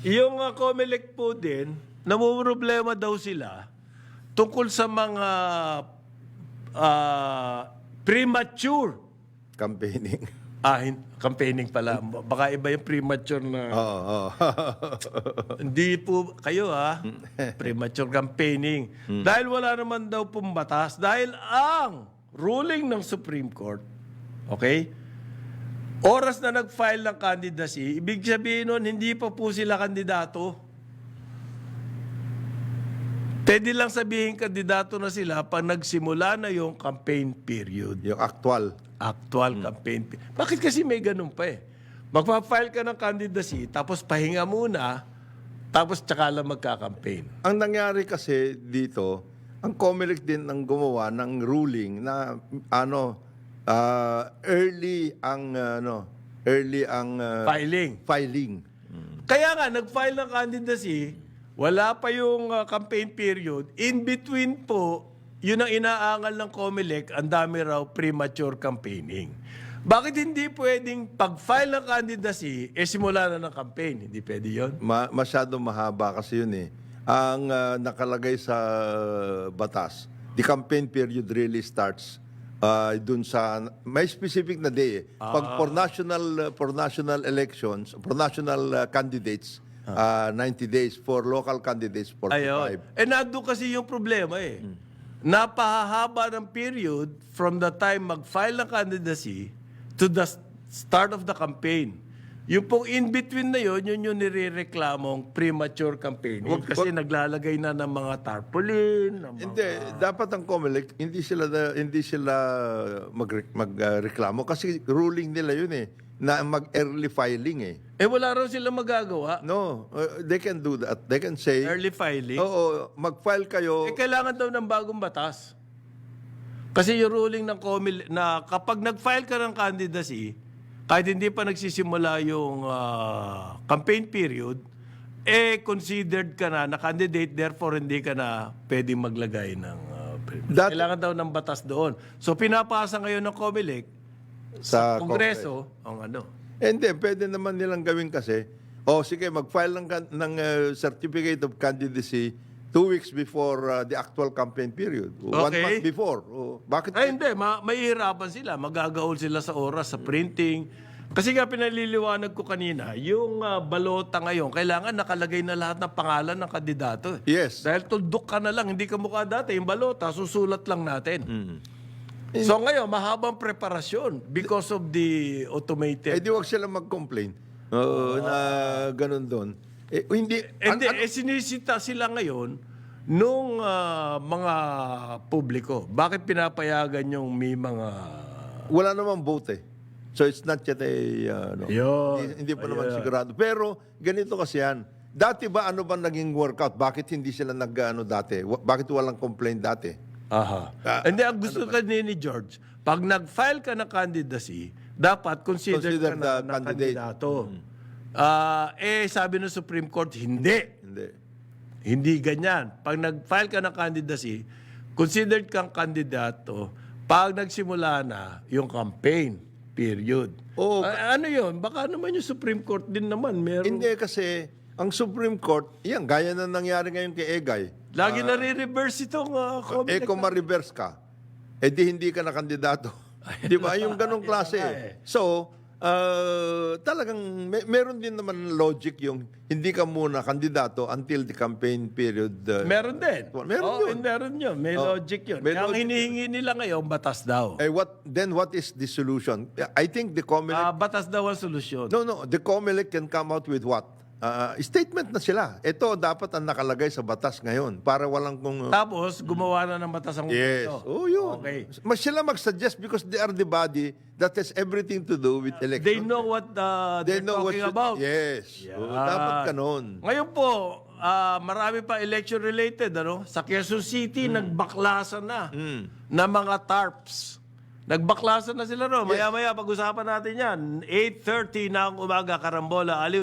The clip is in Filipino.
Yung uh, COMELEC po din, namumroblema daw sila tungkol sa mga ah, premature Campaigning. ah, campaigning pala. Baka iba yung premature na... Oo, oo. Hindi po kayo ha, premature campaigning. Dahil wala naman daw pong batas. Dahil ang ruling ng Supreme Court, okay, oras na nag-file ng candidacy, ibig sabihin nun, hindi pa po sila kandidato. Pwede lang sabihin kandidato na sila pag nagsimula na yung campaign period. yung actual. Actual campaign period. Bakit kasi may ganun pa eh? Magpa-file ka ng candidacy, tapos pahinga muna, tapos tsaka lang magka-campaign. Ang nangyari kasi dito, ang COMELEC din ang gumawa ng ruling na ano ah, early ang ano early ang ah, Filing. filing. Kaya nga, nag-file ng candidacy, wala pa yung uh, campaign period. In between po, yun ang inaangal ng COMELEC, ang dami raw premature campaigning. Bakit hindi pwedeng pag-file ng candidacy, eh simula na ng campaign? Hindi pwede yun? Ma- masyado mahaba kasi yun eh. Ang ah, nakalagay sa batas, the campaign period really starts uh, dun sa may specific na day. eh. Pag for national uh, for national elections, for national uh, candidates, uh, 90 days for local candidates 45. Ayun. Eh, nandun kasi yung problema eh. Napahahaba ng period from the time mag-file ng candidacy to the start of the campaign. Yung pong in-between na yun, yun yung nire-reklamong premature campaigning. Wag- kasi naglalagay na ng mga tarpaulin, ng mga... Hindi, dapat ang COMELEC hindi sila na- hindi sila mag magreklamo kasi ruling nila yun eh na mag early filing eh. Eh, wala raw sila magagawa. No, uh, they can do that. They can say, Early filing. oo, mag-file kayo. Eh, kailangan daw ng bagong batas. Kasi yung ruling ng COMELEC na kapag nag-file ka ng candidacy, kahit hindi pa nagsisimula yung ah, campaign period, eh considered ka na na candidate, therefore hindi ka na pwedeng maglagay ng... ah, That- kailangan daw ng batas doon. So pinapasa ngayon ng COMELEC sa Kongreso ang ano. Hindi, pwede naman nilang gawin kasi, oh sige, mag-file ng, ng uh, certificate of candidacy two weeks before uh, the actual campaign period. One Okay. month before. Oh, bakit? Ay hindi, ma- mahihirapan sila. Magagaol sila sa oras, sa printing. Kasi nga pinaliliwanag ko kanina, yung ah, balota ngayon, kailangan nakalagay na lahat ng pangalan ng kandidato. eh. Yes. Dahil tuldok ka na lang, hindi ka mukha dati. Yung balota, susulat lang natin. So ngayon, mahabang preparasyon because of the Eh automated. di wag sila mag-complain. Oo, na ganun doon. Eh, hindi, Hindi, an- an- eh, sinisita sila ngayon nung ah, mga publiko. Bakit pinapayagan yung may mga... wala namang vote eh. So it's not yet a, uh, ano, Yun. hindi, hindi pa naman sigurado. Pero ganito kasi yan. Dati ba ano ba naging workout? Bakit hindi sila nag ano dati? Wa- Bakit walang complaint dati? Aha. Hindi, ang gusto ka ni ni George, pag nag-file ka ng candidacy, dapat consider, Consider ka na, na candidate. kandidato. Ah, eh, sabi ng Supreme Court, hindi. Hindi. Hindi ganyan. Pag nag-file ka ng candidacy, considered kang kandidato pag nagsimula na yung campaign period. Oo. Ah, ano yun? Baka naman yung Supreme Court din naman. Meron. Hindi kasi ang Supreme Court, yan, gaya na nangyari ngayon kay Egay. Lagi nare-reverse itong uh, Eh kung ma-reverse ka, eh di hindi ka na kandidato. di ba? Yung ganong klase. eh. So, uh, talagang may, meron din naman logic yung hindi ka muna kandidato until the campaign period. uh, Meron din. Meron Oo, yun. meron yun. May Oh, logic yun. may Ang logic hinihingi nila ngayon, batas daw. eh what then what is the solution? I think the COMELEC Ah, batas daw ang solusyon. No, no, the COMELEC can come out with what? Uh, statement na sila. Ito dapat ang nakalagay sa batas ngayon para walang kung Tapos, gumawa na ng batas ang Yes. Kongreso. Oh, yun. Okay. Mas sila mag-suggest because they are the body that has everything to do with election. They know what uh, They they're know what talking should- about. Yes. Yeah. Oo, dapat kanon. Ngayon po, ah, marami pa election-related. Ano? Sa Quezon City, Hmm. nagbaklasan na na mga tarps. Nagbaklasan na sila ro. Maya-maya, pag-usapan natin yan. 8.30 na ang umaga, Karambola, Aliw.